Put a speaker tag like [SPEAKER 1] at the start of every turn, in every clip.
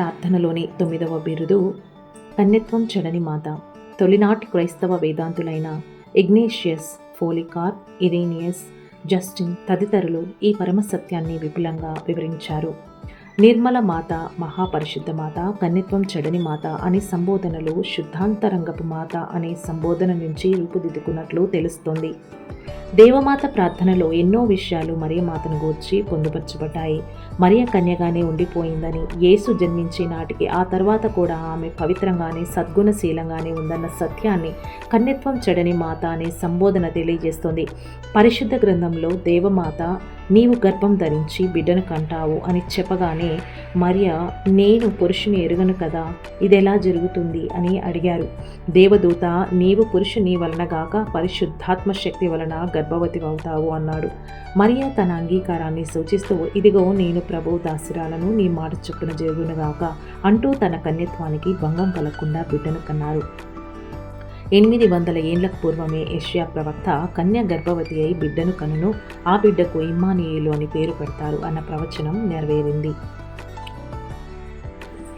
[SPEAKER 1] ప్రార్థనలోని తొమ్మిదవ బిరుదు కన్యత్వం చెడని మాత తొలినాటి క్రైస్తవ వేదాంతులైన ఇగ్నేషియస్ ఫోలికార్ ఇరేనియస్ జస్టిన్ తదితరులు ఈ పరమ సత్యాన్ని విపులంగా వివరించారు. నిర్మల మాత మహాపరిశుద్ధ మాత కన్యత్వం చెడని మాత అనే సంబోధనలు శుద్ధాంతరంగపు మాత అనే సంబోధన నుంచి రూపుదిద్దుకున్నట్లు తెలుస్తోంది. దేవమాత ప్రార్థనలో ఎన్నో విషయాలు మరియ మాతను గూర్చి పొందుపరచబడ్డాయి. మరియ కన్యగానే ఉండిపోయిందని యేసు జన్మించే నాటికి ఆ తర్వాత కూడా ఆమె పవిత్రంగానే సద్గుణశీలంగానే ఉందన్న సత్యాన్ని కన్యత్వం చెడని మాత అనే సంబోధన తెలియజేస్తోంది. పరిశుద్ధ గ్రంథంలో దేవమాత నీవు గర్భం ధరించి బిడ్డను కంటావు అని చెప్పగానే మరియ నేను పురుషుని ఎరుగను కదా ఇదెలా జరుగుతుంది? అని అడిగారు. దేవదూత నీవు పురుషుని వలన గాక పరిశుద్ధాత్మ శక్తి వలన గర్భవతి అవుతావు అన్నాడు. మరియ తన అంగీకారాన్ని సూచిస్తూ ఇదిగో నేను ప్రభు దాసిరాలను నీ మాట చొప్పున జరుగునుగాక అంటూ తన కన్యత్వానికి భంగం కలగకుండా బిడ్డను కన్నారు. ఎనిమిది వందల ఏండ్లకు పూర్వమే ఏషియా ప్రవక్త కన్య గర్భవతి అయి బిడ్డను కనును ఆ బిడ్డకు ఇమ్మానియేలు అని పేరు పెడతారు అన్న ప్రవచనం నెరవేరింది.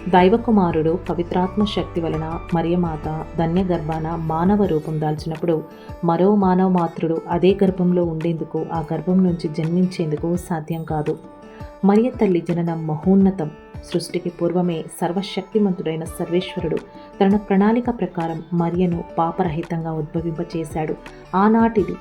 [SPEAKER 1] దైవకుమారుడు పవిత్రాత్మ శక్తి వలన మరియమాత ధన్య గర్భాన మానవ రూపం దాల్చినప్పుడు మరో మానవ మాతృడు అదే గర్భంలో ఉండేందుకు ఆ గర్భం నుంచి జన్మించేందుకు సాధ్యం కాదు. మరియ తల్లి జననం మహోన్నతం. సృష్టికి పూర్వమే సర్వశక్తిమంతుడైన సర్వేశ్వరుడు తన ప్రణాళిక ప్రకారం మరియను పాపరహితంగా ఉద్భవింపచేశాడు. ఆనాటిది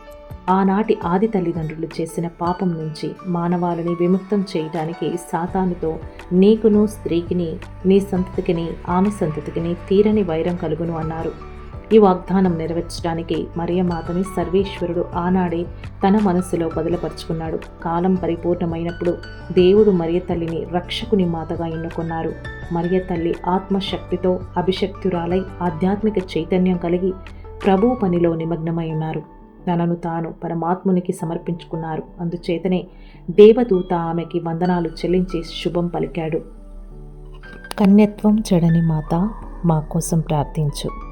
[SPEAKER 1] ఆనాటి ఆది తల్లిదండ్రులు చేసిన పాపం నుంచి మానవాళిని విముక్తం చేయడానికి సాతానుతో నీకును స్త్రీకిని నీ సంతతికిని ఆమె సంతతికిని తీరని వైరం కలుగును అన్నారు. ఈ వాగ్దానం నెరవేర్చడానికి మరియమాతని సర్వేశ్వరుడు ఆనాడే తన మనస్సులో బదులపరుచుకున్నాడు. కాలం పరిపూర్ణమైనప్పుడు దేవుడు మరియ తల్లిని రక్షకుని మాతగా ఎన్నుకున్నారు. మరియ తల్లి ఆత్మశక్తితో అభిషక్తురాలై ఆధ్యాత్మిక చైతన్యం కలిగి ప్రభు పనిలో నిమగ్నమై ఉన్నారు. తనను తాను పరమాత్మునికి సమర్పించుకున్నారు. అందుచేతనే దేవదూత ఆమెకి వందనాలు చెల్లించి శుభం పలికాడు. కన్యత్వం చెడని మాత మా కోసం ప్రార్థించు.